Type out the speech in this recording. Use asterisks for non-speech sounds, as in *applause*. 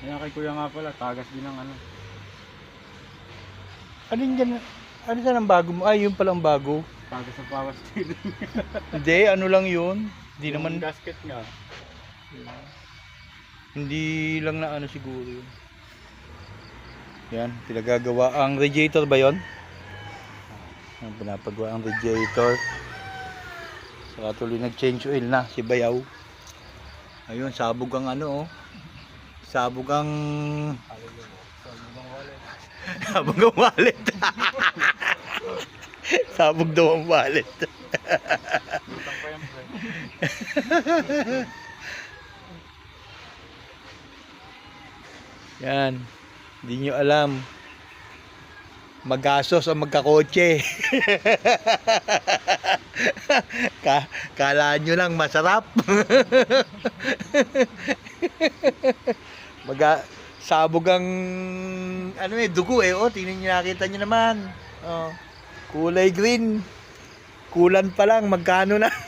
Kaya kay kuya nga pala, tagas din ng ano. Ano yun dyan? Ano dyan ang bago mo? Ay, yun palang bago. Tagas sa power steering. Hindi, ano lang yun. Hindi Yung naman, gasket nga. hindi lang na ano siguro yun. Yan, pinagagawa. Ang radiator ba yon? Ang pinapagawa ang radiator. Saka tuloy nag-change oil na si Bayaw. Ayun, sabog ang ano oh. Sabog ang... sabog ang wallet. *laughs* sabog daw ang wallet. *laughs* Yan. Hindi nyo alam. Magasos ang magkakotse. *laughs* Ka kala nyo lang masarap. Maga sabog ang ano eh dugo eh oh tingnan niyo nakita niyo naman. Oh. Kulay green. Kulan pa lang magkano na. *laughs*